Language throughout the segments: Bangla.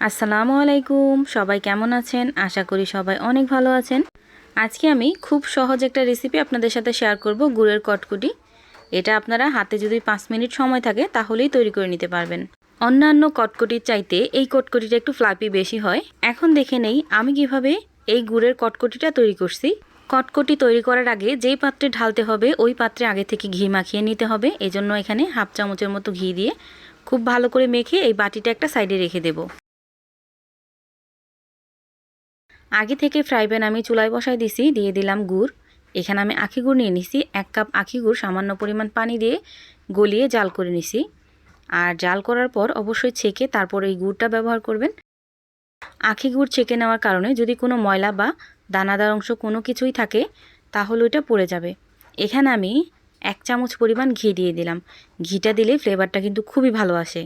আসসালামু আলাইকুম। সবাই কেমন আছেন? আশা করি সবাই অনেক ভালো আছেন। আজকে আমি খুব সহজ একটা রেসিপি আপনাদের সাথে শেয়ার করব গুড়ের কটকুটি। এটা আপনারা হাতে যদি পাঁচ মিনিট সময় থাকে তাহলেই তৈরি করে নিতে পারবেন। অন্যান্য কটকটির চাইতে এই কটকটিটা একটু ফ্লাপি বেশি হয়। এখন দেখে নেই আমি কীভাবে এই গুড়ের কটকটিটা তৈরি করছি। কটকটি তৈরি করার আগে যেই পাত্রে ঢালতে হবে, ওই পাত্রে আগে থেকে ঘি মাখিয়ে নিতে হবে। এজন্য এখানে হাফ চামচের মতো ঘি দিয়ে খুব ভালো করে মেখে এই বাটিটা একটা সাইডে রেখে দেবো। আগে থেকে ফ্রাই প্যান আমি চুলায় বসাই দিছি, দিয়ে দিলাম গুড়। এখানে আমি আখি গুড় নিয়ে নিছি, এক কাপ আখি গুড়, সামান্য পরিমাণ পানি দিয়ে গলিয়ে জাল করে নিছি। আর জাল করার পর অবশ্যই ছেঁকে তারপর এই গুড়টা ব্যবহার করবেন। আখি গুড় ছেঁকে নেওয়ার কারণে যদি কোনো ময়লা বা দানাদার অংশ কোনো কিছুই থাকে, তাহলে ওইটা পড়ে যাবে। এখানে আমি এক চামচ পরিমাণ ঘি দিয়ে দিলাম। ঘিটা দিলে ফ্লেভারটা কিন্তু খুবই ভালো আসে।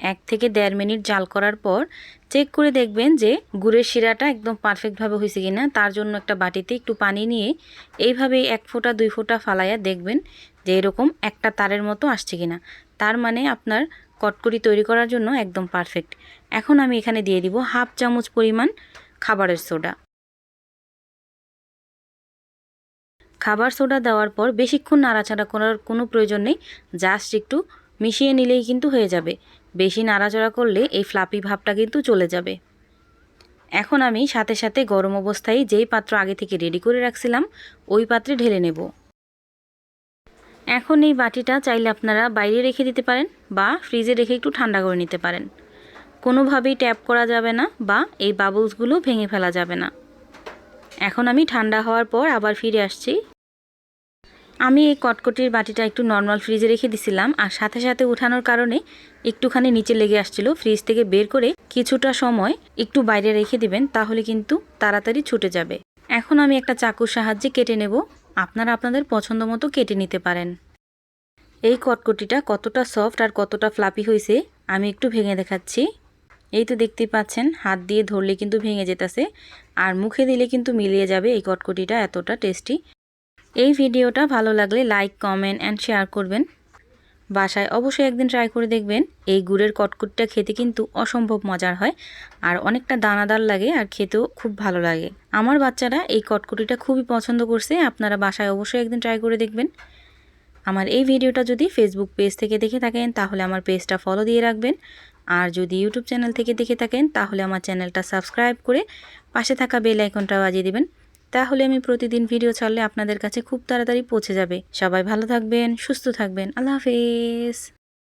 এক থেকে দেড় মিনিট জাল করার পর চেক করে দেখবেন যে গুড়ের শিরাটা একদম পারফেক্টভাবে হয়েছে কি না তার জন্য একটা বাটিতে একটু পানি নিয়ে এইভাবে এক ফোঁটা, দুই ফোঁটা ফালাইয়া দেখবেন যে এরকম একটা তারের মতো আসছে কিনা। তার মানে আপনার কটকরি তৈরি করার জন্য একদম পারফেক্ট এখন আমি এখানে দিয়ে দিব হাফ চামচ পরিমাণ খাবারের সোডা। খাবার সোডা দেওয়ার পর বেশিক্ষণ নাড়াচাড়া করার কোনো প্রয়োজন নেই। জাস্ট একটু মিশিয়ে নিলেই কিন্তু হয়ে যাবে। বেশি নাড়াচড়া করলে এই ফ্লাপি ভাবটা কিন্তু চলে যাবে। এখন আমি সাথে সাথে গরম অবস্থায় যেই পাত্র আগে থেকে রেডি করে রাখছিলাম, ওই পাত্রে ঢেলে নেব। এখন এই বাটিটা চাইলে আপনারা বাইরে রেখে দিতে পারেন বা ফ্রিজে রেখে একটু ঠান্ডা করে নিতে পারেন। কোনোভাবেই ট্যাপ করা যাবে না বা এই বাবলসগুলো ভেঙে ফেলা যাবে না। এখন আমি ঠান্ডা হওয়ার পর আবার ফিরে আসছি। আমি এই কটকটির বাটিটা একটু নর্মাল ফ্রিজে রেখে দিছিলাম, আর সাথে সাথে উঠানোর কারণে একটুখানি নিচে লেগে আসছিল। ফ্রিজ থেকে বের করে কিছুটা সময় একটু বাইরে রেখে দিবেন, তাহলে কিন্তু তাড়াতাড়ি ছুটে যাবে। এখন আমি একটা চাকুর সাহায্যে কেটে নেব। আপনারা আপনাদের পছন্দ মতো কেটে নিতে পারেন। এই কটকটিটা কতটা সফট আর কতটা ফ্লাপি হয়েছে, আমি একটু ভেঙে দেখাচ্ছি। এই তো দেখতেই পাচ্ছেন, হাত দিয়ে ধরলে কিন্তু ভেঙে যেতেছে, আর মুখে দিলে কিন্তু মিলিয়ে যাবে এই কটকটিটা, এতটা টেস্টি এই ভিডিওটা ভালো লাগলে লাইক, কমেন্ট অ্যান্ড শেয়ার করবেন। বাসায় অবশ্যই একদিন ট্রাই করে দেখবেন। এই গুড়ের কটকুটটা খেতে কিন্তু অসম্ভব মজার হয় আর অনেকটা দানাদার লাগে আর খেতেও খুব ভালো লাগে। আমার বাচ্চারা এই কটকুটিটা খুবই পছন্দ করছে, আপনারা বাসায় অবশ্যই একদিন ট্রাই করে দেখবেন। আমার এই ভিডিওটা যদি ফেসবুক পেজ থেকে দেখে থাকেন, তাহলে আমার পেজটা ফলো দিয়ে রাখবেন। আর যদি ইউটিউব চ্যানেল থেকে দেখে থাকেন, তাহলে আমার চ্যানেলটা সাবস্ক্রাইব করে পাশে থাকা বেল আইকনটা বাজিয়ে দেবেন। তাহলে আমি প্রতিদিন ভিডিও ছাড়লে আপনাদের কাছে খুব তাড়াতাড়ি পৌঁছে যাবে। সবাই ভালো থাকবেন, সুস্থ থাকবেন। আল্লাহ হাফেজ।